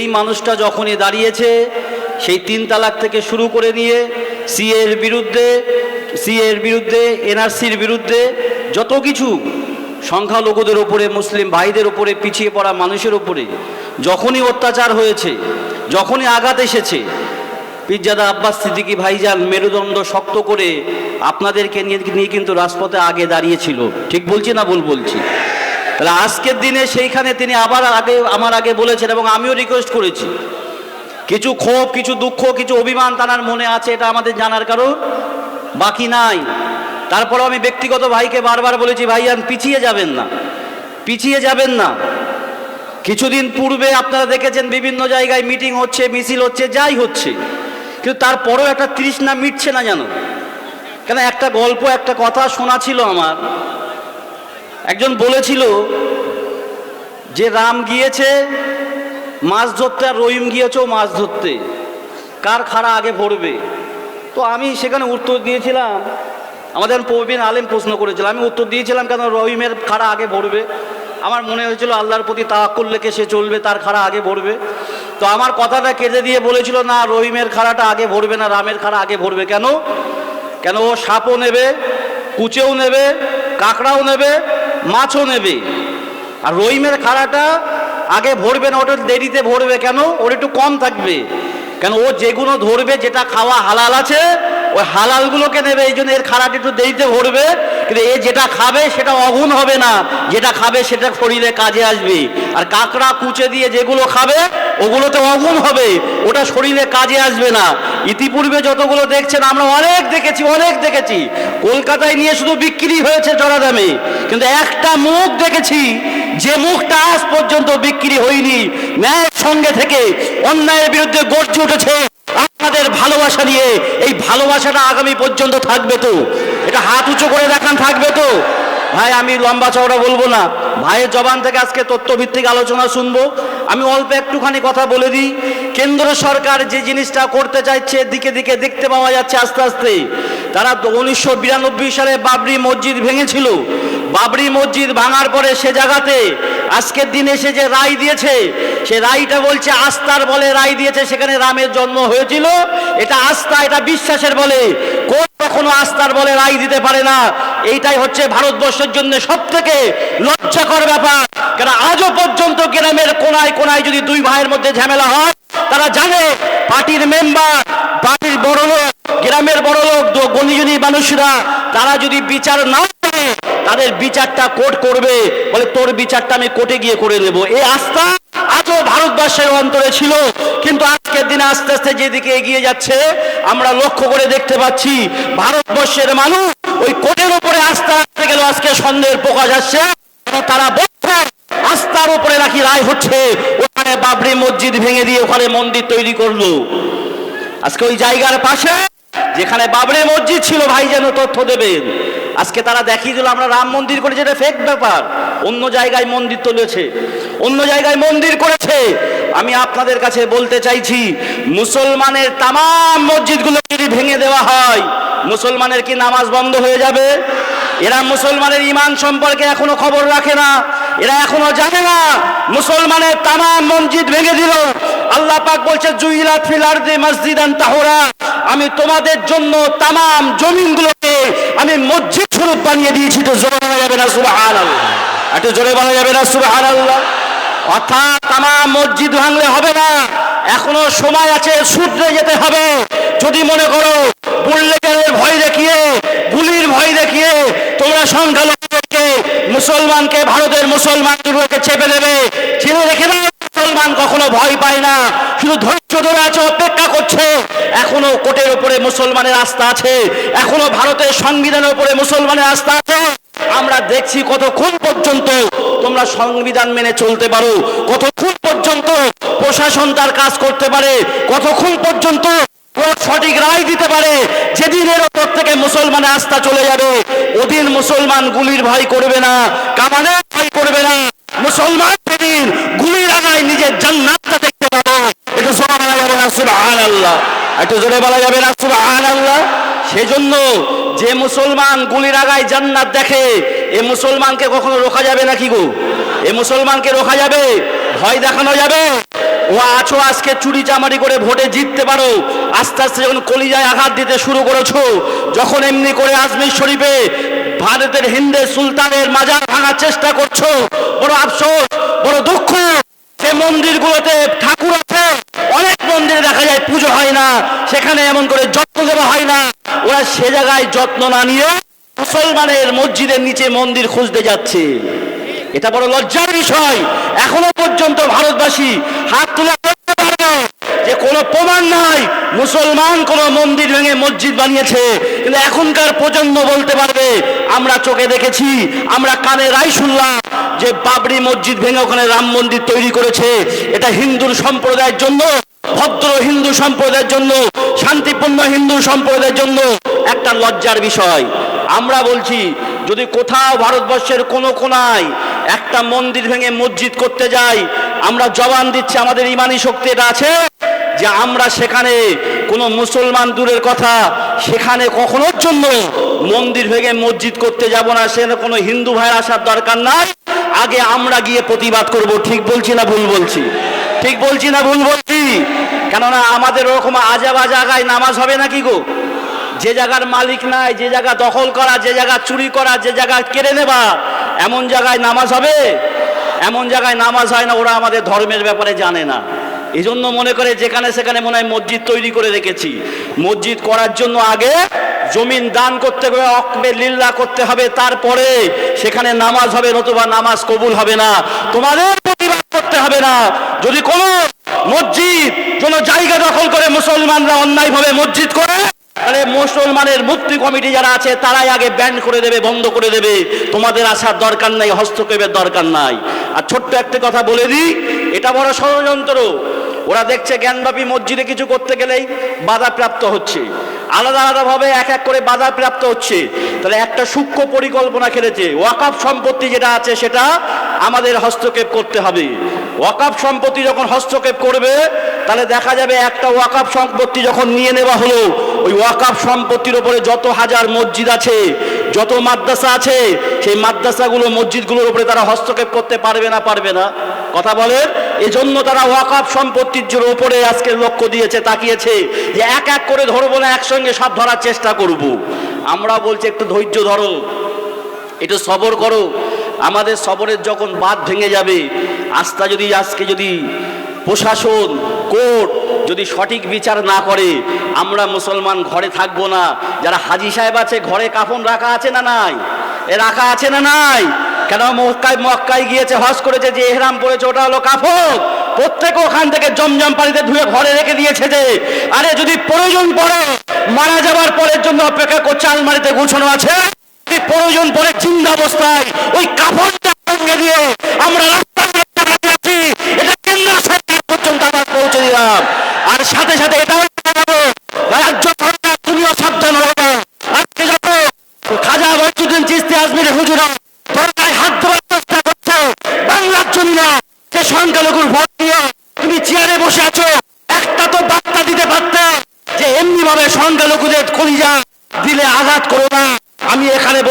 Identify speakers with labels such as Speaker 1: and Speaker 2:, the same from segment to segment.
Speaker 1: এই মানুষটা যখনই দাঁড়িয়েছে, সেই তিন তালাক থেকে শুরু করে নিয়ে সিএর বিরুদ্ধে সিএর বিরুদ্ধে, এনআরসির বিরুদ্ধে যত কিছু সংখ্যালঘুদের ওপরে, মুসলিম ভাইদের ওপরে, পিছিয়ে পড়া মানুষের ওপরে যখনই অত্যাচার হয়েছে, যখনই আঘাত এসেছে পিজ্জাদা আব্বাস সিদ্দিকি ভাইজান মেরুদণ্ড শক্ত করে আপনাদেরকে নিয়ে নিয়ে কিন্তু রাজপথে আগে দাঁড়িয়েছিল। ঠিক বলছি না ভুল বলছি? তাহলে আজকের দিনে সেইখানে তিনি আবার আগে, আমার আগে বলেছেন এবং আমিও রিকোয়েস্ট করেছি। কিছু ক্ষোভ, কিছু দুঃখ, কিছু অভিমান তানার মনে আছে, এটা আমাদের জানার কারণ। বাকি নাই। তারপরেও আমি ব্যক্তিগত ভাইকে বারবার বলেছি ভাই ভাইয়ান পিছিয়ে যাবেন না। পিছিয়ে যাবেন না। কিছুদিন পূর্বে আপনারা দেখেছেন বিভিন্ন জায়গায় মিটিং হচ্ছে, মিছিল হচ্ছে, যাই হচ্ছে। কিন্তু তারপরেও একটা তৃষ্ণা মিটছে না জানো কেন, একটা গল্প, একটা কথা শোনা ছিল আমার। একজন বলেছিল যে রাম গিয়েছে, মাছ ধরতে আর রহিম গিয়েছেও মাছ ধরতে। কার খাড়া আগে ভরবে তো আমি সেখানে উত্তর দিয়েছিলাম, আমাদের প্রবীণ আলেম প্রশ্ন করেছিল। আমি উত্তর দিয়েছিলাম কেন রহিমের খাড়া আগে ভরবে আমার মনে হয়েছিল আল্লাহর প্রতি তাওয়াক্কুল লেখে সে চলবে, তার খাড়া আগে ভরবে তো আমার কথাটা কেটে দিয়ে বলেছিল, না, রহিমের খাড়াটা আগে ভরবে না, রামের খাড়া আগে ভরবে কেন? কেন ও সাপও নেবে, কুচেও নেবে, কাঁকড়াও নেবে মাছও নেবে। আর রহিমের খাড়াটা আগে ভরবে না, ওটা দেরিতে ভরবে কেন? ওর একটু কম থাকবে। কেন ও যেগুলো ধরবে, যেটা খাওয়া হালাল আছে ওই হালালগুলোকে নেবে, এই জন্য এর খাড়াটা একটু দেরিতে ভরবে, কিন্তু এ যেটা খাবে সেটা অগুণ হবে না। যেটা খাবে সেটা শরীরে কাজে আসবে। আর কাঁকড়া, কুচে দিয়ে যেগুলো খাবে, ওগুলোতে অগুণ হবে। ওটা শরীরে কাজে আসবে না। ইতিপূর্বে যতগুলো দেখছেন, আমরা অনেক দেখেছি অনেক দেখেছি। কলকাতায় নিয়ে শুধু বিক্রি হয়েছে চড়া দামে। কিন্তু একটা মুখ দেখেছি, যে মুখটা আজ পর্যন্ত বিক্রি হয়নি। ন্যায়ের সঙ্গে থেকে অন্যায়ের বিরুদ্ধে গর্জে উঠেছে। আপনাদের ভালোবাসা নিয়ে, এই ভালোবাসাটা আগামী পর্যন্ত থাকবে তো। এটা হাত উঁচু করে দেখান, থাকবে তো। ভাই, আমি লম্বা চওড়া বলব না। ভাইয়ের জবান থেকে আজকে তথ্যভিত্তিক আলোচনা শুনব। আমি অল্প একটুখানি কথা বলে দিই। কেন্দ্র সরকার যে জিনিসটা করতে চাইছে, দিকে দিকে দেখতে পাওয়া যাচ্ছে আস্তে আস্তে। তারা উনিশশো বিরানব্বই সালে বাবরি মসজিদ ভেঙেছিল। বাবরি মসজিদ ভাঙার পরে সে জায়গাতে আজকের দিনে সে যে রায় দিয়েছে, সে রায়টা বলছে, আস্থার বলে রায় দিয়েছে, সেখানে রামের জন্ম হয়েছিল। এটা আস্থা, এটা বিশ্বাসের বলে। কোন কখনো আস্থার বলে রায় দিতে পারে না। এইটাই হচ্ছে ভারতবর্ষের জন্য সব থেকে লজ্জাকর ব্যাপার। কেন আজও পর্যন্ত গ্রামের কোনায় কোনায় যদি দুই ভাইয়ের মধ্যে ঝামেলা হয়, তারা জানে পার্টির মেম্বার পার্টির বড় লোক গ্রামের বড় লোক গণিজনী মানুষরা, তারা যদি বিচার না করে তাদের বিচারটা কোর্ট করবে, বলে তোর বিচারটা আমি কোর্টে গিয়ে করে নেব। এই আস্থা আজও ভারতবর্ষের অন্তরে ছিল, কিন্তু আজকের দিনে আস্তে আস্তে যেদিকে এগিয়ে যাচ্ছে, আমরা লক্ষ্য করে দেখতে পাচ্ছি ভারতবর্ষের মানুষ ওই কোর্টের উপরে আস্থা রাখতে গেল, আজকে সন্দেহের প্রকাশ আসছে। তারা বলছে, আস্থার উপরে নাকি রায় হচ্ছে। ওখানে বাবরি মসজিদ ভেঙে দিয়ে ওখানে মন্দির তৈরি করল। আজকে ওই জায়গার পাশে যেখানে বাবরি মসজিদ ছিল, ভাই যেন তথ্য দেবেন। আজকে তারা দেখিয়ে দিল, আমরা রাম মন্দির করে যেটা ফেক ব্যাপার। অন্য জায়গায় মন্দির তুলেছে, অন্য জায়গায় মন্দির করেছে। আমি আপনাদের কাছে বলতে চাইছি, মুসলমানের তাম মসজিদগুলো যদি ভেঙে দেওয়া হয়, মুসলমানের কি নামাজ বন্ধ হয়ে যাবে? এরা মুসলমানের ইমান সম্পর্কে এখনও খবর রাখে না, এরা এখনও জানে না, মুসলমানের তাম মসজিদ ভেঙে দিল। আল্লাহ পাক বলছে, জুইলাত ফিল আরদি মসজিদান তাহরা, আমি তোমাদের জন্য তাম জমিনগুলোকে আমি মসজিদ স্বরূপ বানিয়ে দিয়েছি তো জোরে বলা যাবে না, সুবহানাল্লাহ। একটু জোরে বলা যাবে না, সুবহানাল্লাহ। অর্থাৎ তাম মসজিদ ভাঙলে হবে না, এখনও সময় আছে সূত্রে যেতে হবে। যদি মনে করো বুল্লেটের ভয় দেখিয়ে, গুলির ভয় দেখিয়ে, তোমরা সংখ্যালঘুদেরকে, মুসলমানকে, ভারতের মুসলমানগুলোকে চেপে দেবে, ছেড়ে রেখে মুসলমান কখনো ভয় পায় না। শুধু ধৈর্য ধরে আছে, অপেক্ষা করছে। এখনও কোর্টের উপরে মুসলমানের আস্থা আছে। এখনও ভারতের সংবিধানের উপরে মুসলমানের আস্থা আছে। আমরা দেখছি কতক্ষণ পর্যন্ত তোমরা সংবিধান মেনে চলতে পারো। কতক্ষণ পর্যন্ত প্রশাসন তার কাজ করতে পারে। কতক্ষণ পর্যন্ত সঠিক রায় দিতে পারে। যেদিন এর ওপর থেকে মুসলমানের আস্থা চলে যাবে, ওদিন মুসলমান গুলির ভয় করবে না, কামানের ভয় করবে না। মুসলমান সেদিন আগায় নিজের জান্নাতটা দেখতে পাবো। এটা জোরে বলা যাবে না সুবহান আল্লাহ একটু জোরে বলা যাবে না সুবহান আল্লাহ সেজন্য যে মুসলমান গুলির আগায় জান্নাত দেখে, এ মুসলমানকে কখনো রোকা যাবে না কি গো? এ মুসলমানকে রোকা যাবে? ভয় দেখানো যাবে? ও আছো আজকে চুরি চামারি করে ভোটে জিততে পারো। আস্তে আস্তে যখন কলিজায় আঘাত দিতে শুরু করেছ, যখন এমনি করে আজমির শরীফে ভারতের হিন্দে সুলতানের মাজার ভাঙার চেষ্টা করছ, বড় আফসোস, বড় দুঃখ। যে মন্দিরগুলোতে ঠাকুর আছে। অনেক মন্দিরে দেখা যায় পুজো হয় না। সেখানে এমন করে যত্ন দেওয়া হয় না। ওরা সে জায়গায় যত্ন না নিয়ে মুসলমানের মসজিদের নিচে মন্দির খুঁজতে যাচ্ছে। এটা বড় লজ্জার বিষয়। এখনও পর্যন্ত ভারতবাসী হাত তুলে কোনো প্রমাণ নাই। মুসলমান কোন মন্দির ভেঙে মসজিদ বানিয়েছে। কিন্তু এখনকার প্রজন্ম বলতে পারবে, আমরা চোখে দেখেছি, আমরা কানে রাই শুনলাম যে বাবরি মসজিদ ভেঙে ওখানে রাম মন্দির তৈরি করেছে। এটা হিন্দুর সম্প্রদায়ের জন্য, ভদ্র হিন্দু সম্প্রদায়ের জন্য, শান্তিপূর্ণ হিন্দু সম্প্রদায়ের জন্য একটা লজ্জার বিষয়। আমরা বলছি, যদি কোথাও ভারতবর্ষের কোনো কোনায় একটা মন্দির ভেঙে মসজিদ করতে যাই, আমরা জবান দিচ্ছি আমাদের ইমানি শক্তি এটা আছে। যে আমরা সেখানে কোনো মুসলমান দূরের কথা সেখানে কখনোর জন্য মন্দির ভেঙে মসজিদ করতে যাব না, সেখানে কোনো হিন্দু ভাইয়ের আসার দরকার নাই। আগে আমরা গিয়ে প্রতিবাদ করব, ঠিক বলছি না ভুল বলছি? ঠিক বলছি না ভুল বলছি? কেননা আমাদের ওরকম আজাবা জায়গায় নামাজ হবে নাকি গো? যে জায়গার মালিক নাই, যে জায়গা দখল করা, যে জায়গা চুরি করা, যে জায়গা কেড়ে নেবা এমন জায়গায় নামাজ হবে? এমন জায়গায় নামাজ হয় না, ওরা আমাদের ধর্মের ব্যাপারে জানে না। এই জন্য মনে করে যেখানে সেখানে মনে হয় মসজিদ তৈরি করে রেখেছি। মসজিদ করার জন্য আগে জমিন দান করতে হবে অকবে লিল্লা করতে হবে, তারপরে সেখানে নামাজ হবে নতুবা নামাজ কবুল হবে না। তোমাদের প্রতিবাদ করতে হবে না। যদি কোনো মসজিদ, কোনো জায়গা দখল করে মুসলমানরা অন্যায়ভাবে মসজিদ করে, তাহলে মুসলমানের মুক্তি কমিটি যারা আছে, তারাই আগে ব্যান করে দেবে, বন্ধ করে দেবে। তোমাদের আসার দরকার নাই, হস্তক্ষেপের দরকার নাই। আর ছোট্ট একটা কথা বলে দিই, এটা বড় ষড়যন্ত্র। ওরা দেখছে জ্ঞানব্যাপী মসজিদে কিছু করতে গেলেই বাধাপ্রাপ্ত হচ্ছে। আলাদা আলাদাভাবে এক এক করে বাধাপ্রাপ্ত হচ্ছে। তাহলে একটা সূক্ষ্ম পরিকল্পনা খেলেছে। ওয়াকাফ সম্পত্তি যেটা আছে সেটা আমাদের হস্তক্ষেপ করতে হবে। ওয়াকাফ সম্পত্তি যখন হস্তক্ষেপ করবে, তাহলে দেখা যাবে একটা ওয়াকাফ সম্পত্তি যখন নিয়ে নেওয়া হলো, ওই ওয়াকাফ সম্পত্তির উপরে যত হাজার মসজিদ আছে, যত মাদ্রাসা আছে, সেই মাদ্রাসাগুলো, মসজিদগুলোর উপরে তারা হস্তক্ষেপ করতে পারবে না পারবে না। কথা বলেন, এজন্য তারা ওয়াকাফ সম্পত্তির উপরে আজকে লক্ষ্য দিয়েছে, তাকিয়েছে যে এক এক করে ধরবো না, একসঙ্গে সব ধরার চেষ্টা করব। আমরা বলছি, একটু ধৈর্য ধরো, একটু সবর করো। আমাদের সবরের যখন বাদ ভেঙে যাবে, আস্থা যদি আজকে যদি প্রশাসন, কোর্ট যদি সঠিক বিচার না করে, আমরা মুসলমান ঘরে থাকব না। যারা হাজি সাহেব আছে, ঘরে কাফন রাখা আছে না নাই? এ রাখা আছে না নাই? কেন মক্কায় মক্কায় গিয়েছে, হজ করেছে, যে এহরাম পড়েছে, ওটা হলো কাফর প্রত্যেক ওখান থেকে জমজম পানিতে ধুয়ে ঘরে রেখে দিয়েছে যে, আরে যদি প্রয়োজন পড়ে, মারা যাবার পরের জন্য অপেক্ষা করছে, আলমারিতে গুছানো আছে। প্রয়োজন পরে চিন্তা অবস্থায় ওই কাপড়টা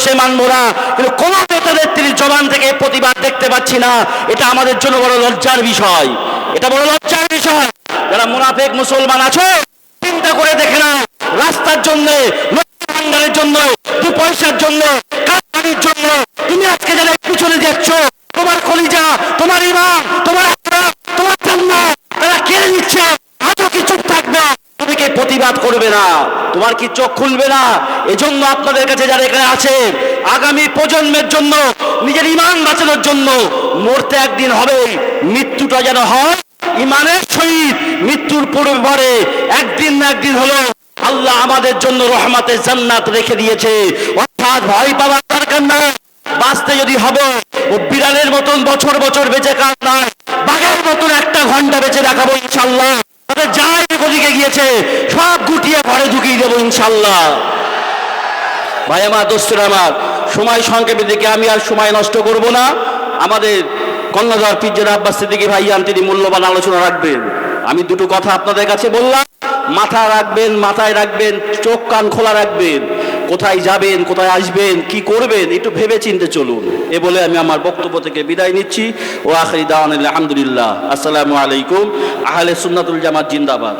Speaker 1: এখানে মানবো না কিন্তু কোন নেতাদের জবান থেকে প্রতিবাদ দেখতে পাচ্ছি না। এটা আমাদের জন্য বড় লজ্জার বিষয়। এটা বড় লজ্জার বিষয়। যারা মুনাফেক মুসলমান আছো, চিন্তা করে দেখে না রাস্তার জন্য জন্য, দু পয়সার জন্য জন্য। তুমি আজকে যারা পিছনে যাচ্ছ, তোমার কলিজা, তোমার ইমান তোমার তোমার জান্নাত, তারা কেড়ে নিচ্ছে। আজও থাকবে? তুমি কি প্রতিবাদ করবে না? তোমার কি চোখ খুলবে না? এজন্য আপনাদের কাছে যারা এখানে আছে, আগামী প্রজন্মের জন্য, নিজের ইমান বাঁচানোর জন্য মরতে একদিন হবে মৃত্যুটা যেন হয় ইমানের সহিত, মৃত্যুর পরে একদিন না একদিন হলো আল্লাহ আমাদের জন্য রহমাতের জান্নাত রেখে দিয়েছে। অর্থাৎ ভয় পাওয়ার দরকার না বাঁচতে যদি হবে, ও বিড়ালের মতন বছর বছর বেঁচে কাজ নাই? বাঘের মতন একটা ঘণ্টা বেঁচে দেখাবো ইনশাল্লাহ তবে যাই ওদিকে গিয়েছে, সব গুটিয়ে ঘরে ঢুকিয়ে দেবো ইনশাল্লাহ। ভাই আমার, দোস্তরা আমার, সময় সংক্ষেপের দিকে আমি আর সময় নষ্ট করব না। আমাদের কন্যাধর পিজ্জের আব্বাস সিদ্দিকি ভাইয়ান তিনি মূল্যবান আলোচনা রাখবেন। আমি দুটো কথা আপনাদের কাছে বললাম মাথা রাখবেন, মাথায় রাখবেন, চোখ কান খোলা রাখবেন। কোথায় যাবেন, কোথায় আসবেন, কি করবেন, একটু ভেবে চিনতে চলুন। এ বলে আমি আমার বক্তব্য থেকে বিদায় নিচ্ছি। ও আখরি দাওয়ান আলহামদুলিল্লাহ। আসসালামু আলাইকুম। আহলে সুন্নাতুল জামাত জিন্দাবাদ।